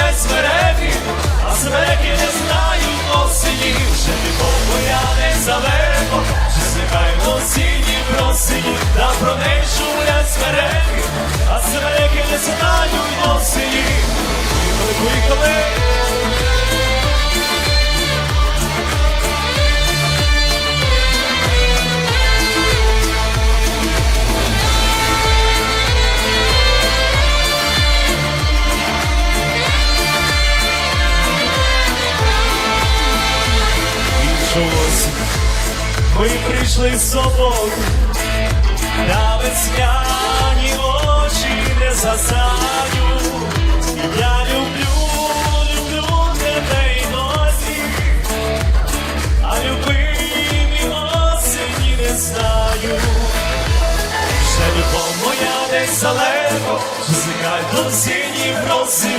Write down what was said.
сидять смереки, а смереки не знають. Відчулося, ми прийшли з собою, на весняні очі не засаю. Я люблю, люблю тебе й досі, а любимі осені не знаю. Ще любов моя десь далеко, зникай до синій просині,